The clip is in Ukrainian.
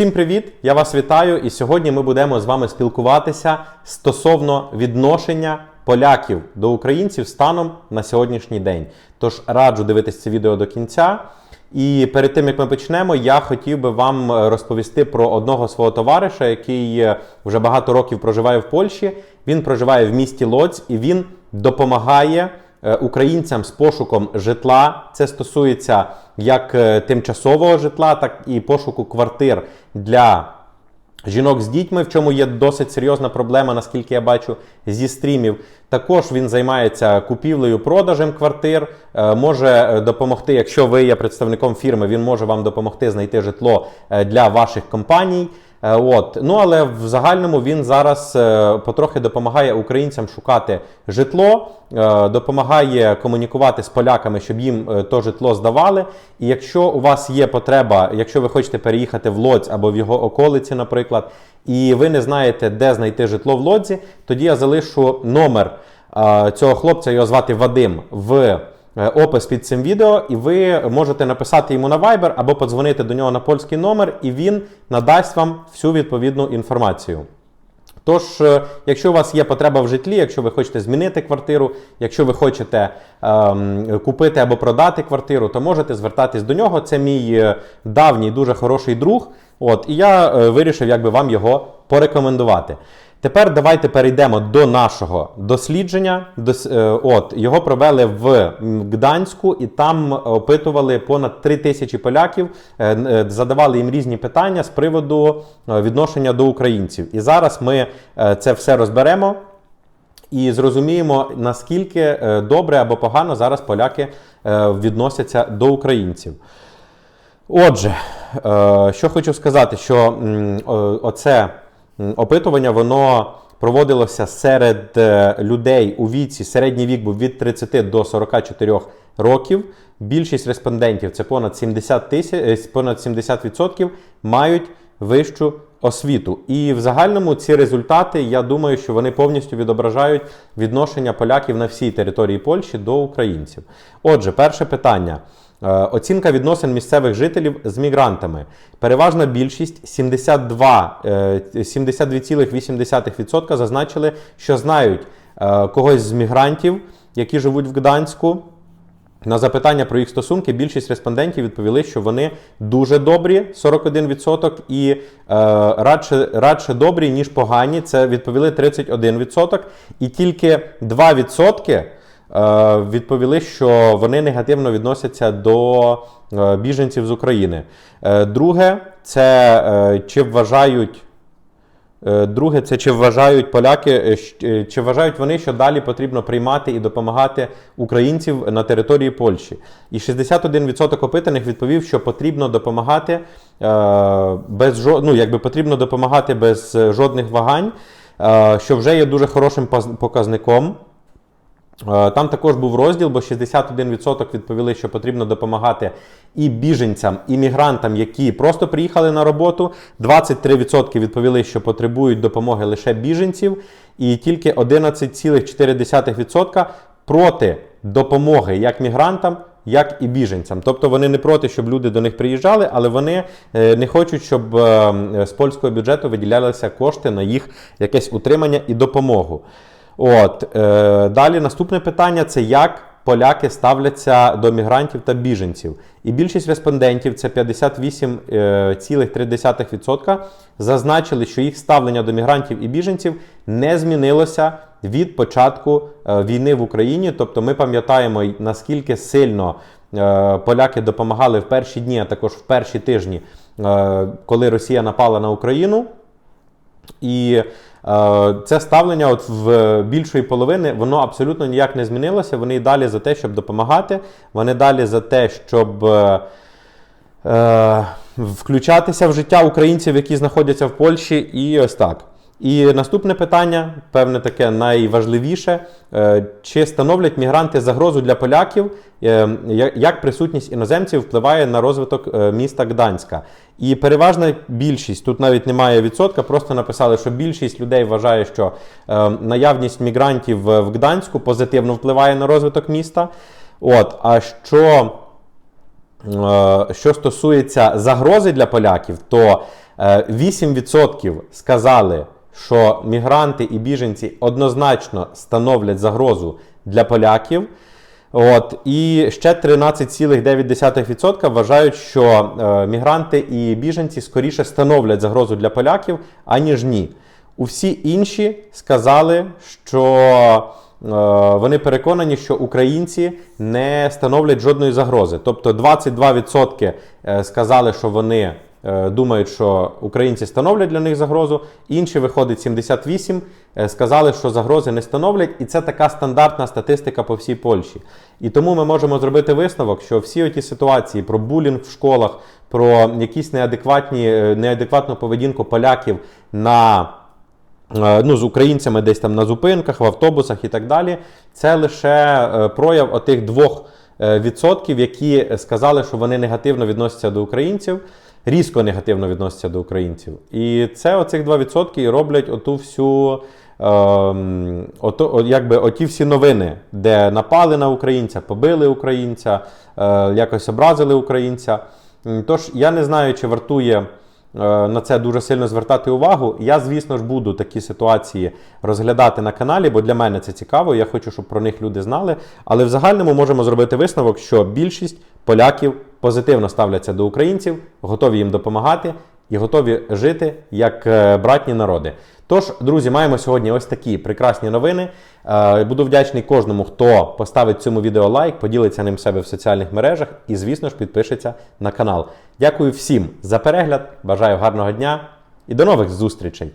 Всім привіт! Я вас вітаю, і сьогодні ми будемо з вами спілкуватися стосовно відношення поляків до українців станом на сьогоднішній день. Тож раджу дивитися це відео до кінця. І перед тим як ми почнемо, я хотів би вам розповісти про одного свого товариша, який вже багато років проживає в Польщі. Він проживає в місті Лодзь і він допомагає е, українцям з пошуком житла. Це стосується як е, тимчасового житла, так і пошуку квартир для жінок з дітьми, в чому є досить серйозна проблема, наскільки я бачу, зі стрімів. Також він займається купівлею, продажем квартир, е, може е, допомогти, якщо ви є представником фірми, він може вам допомогти знайти житло для ваших компаній. Е, От. Ну, але в загальному він зараз е, потрохи допомагає українцям шукати житло, е, допомагає комунікувати з поляками, щоб їм то житло здавали. І якщо у вас є потреба, якщо ви хочете переїхати в Лодзь або в його околиці, наприклад, і ви не знаєте, де знайти житло в Лодзі, тоді я залишу номер цього хлопця, його звати Вадим, в опис під цим відео, і ви можете написати йому на Viber або подзвонити до нього на польський номер, і він надасть вам всю відповідну інформацію. Тож, е, якщо у вас є потреба в житлі, якщо ви хочете змінити квартиру, якщо ви хочете ем, купити або продати квартиру, то можете звертатись до нього. Це мій е, давній дуже хороший друг. От, і я е, вирішив, якби вам його порекомендувати. Тепер давайте перейдемо до нашого дослідження. Дос- е, От його провели в Гданську, і там опитували понад 3 тисячі поляків, е, е, задавали їм різні питання з приводу відношення до українців. І зараз ми це все розберемо і зрозуміємо, наскільки добре або погано зараз поляки відносяться до українців. Отже, що хочу сказати, що оце опитування воно проводилося серед е, людей у віці, середній вік був від 30 до 44 років. Більшість респондентів, це понад 70 тисяч, понад 70% мають вищу освіту. І в загальному ці результати, я думаю, що вони повністю відображають відношення поляків на всій території Польщі до українців. Отже, перше питання. Е, Оцінка відносин місцевих жителів з мігрантами. Переважна більшість 72, е, 72,8% зазначили, що знають е, когось з мігрантів, які живуть в Гданську. На запитання про їх стосунки більшість респондентів відповіли, що вони дуже добрі, 41%, і е, радше, радше добрі, ніж погані. Це відповіли 31%. І тільки 2% е, відповіли, що вони негативно відносяться до е, біженців з України. Е, друге, це е, чи вважають. Е, Друге, це чи вважають поляки, е, е, чи вважають вони, що далі потрібно приймати і допомагати українців на території Польщі. І 61% опитаних відповів, що потрібно допомагати е, без ну, якби потрібно допомагати без е, жодних вагань, е, що вже є дуже хорошим показником. Е, Там також був розділ, бо 61% відповіли, що потрібно допомагати і біженцям, і мігрантам, які просто приїхали на роботу. 23% відповіли, що потребують допомоги лише біженців, і тільки 11,4% проти допомоги як мігрантам. Як і біженцям, тобто вони не проти, щоб люди до них приїжджали, але вони е, не хочуть, щоб е, з польського бюджету виділялися кошти на їх якесь утримання і допомогу. От е, далі наступне питання це як поляки ставляться до мігрантів та біженців. І більшість респондентів, це 58,3%, зазначили, що їх ставлення до мігрантів і біженців не змінилося від початку е, війни в Україні. Тобто, ми пам'ятаємо наскільки сильно е, поляки допомагали в перші дні, а також в перші тижні, е, коли Росія напала на Україну. І е, це ставлення от в більшої половини воно абсолютно ніяк не змінилося. Вони і далі за те, щоб допомагати, вони далі за те, щоб е, е, включатися в життя українців, які знаходяться в Польщі, і ось так. І наступне питання, певне таке найважливіше: Е, чи становлять мігранти загрозу для поляків? Е, Як присутність іноземців впливає на розвиток е, міста Гданська? І переважна більшість, тут навіть немає відсотка, просто написали, що більшість людей вважає, що наявність мігрантів в Гданську позитивно впливає на розвиток міста. От, а що Що стосується загрози для поляків, то Е, 8% сказали, що мігранти і біженці однозначно становлять загрозу для поляків. От, і ще 13,9% вважають, що е, мігранти і біженці скоріше становлять загрозу для поляків, аніж ні. Усі інші сказали, що е, вони переконані, що українці не становлять жодної загрози. Тобто 22% е, сказали, що вони думають, що українці становлять для них загрозу. Інші виходить 78, е, сказали, що загрози не становлять, і це така стандартна статистика по всій Польщі. І тому ми можемо зробити висновок, що всі оті ситуації про булінг в школах, про якісь неадекватні, е, неадекватну поведінку поляків на е, ну, з українцями десь там на зупинках, в автобусах і так далі. Це лише е, прояв отих двох е, відсотків, які сказали, що вони негативно відносяться до українців, різко негативно відносяться до українців. І це оцих 2% і роблять оту всю. Ем, ото, якби оті всі новини, де напали на українця, побили українця, е, якось образили українця. Тож я не знаю, чи вартує на це дуже сильно звертати увагу. Я, звісно ж, буду такі ситуації розглядати на каналі, бо для мене це цікаво. Я хочу, щоб про них люди знали. Але в загальному можемо зробити висновок, що більшість поляків позитивно ставляться до українців, готові їм допомагати і готові жити як е, братні народи. Тож, друзі, маємо сьогодні ось такі прекрасні новини. Е, Буду вдячний кожному, хто поставить цьому відео лайк, поділиться ним себе в соціальних мережах і, звісно ж, підпишеться на канал. Дякую всім за перегляд. Бажаю гарного дня і до нових зустрічей!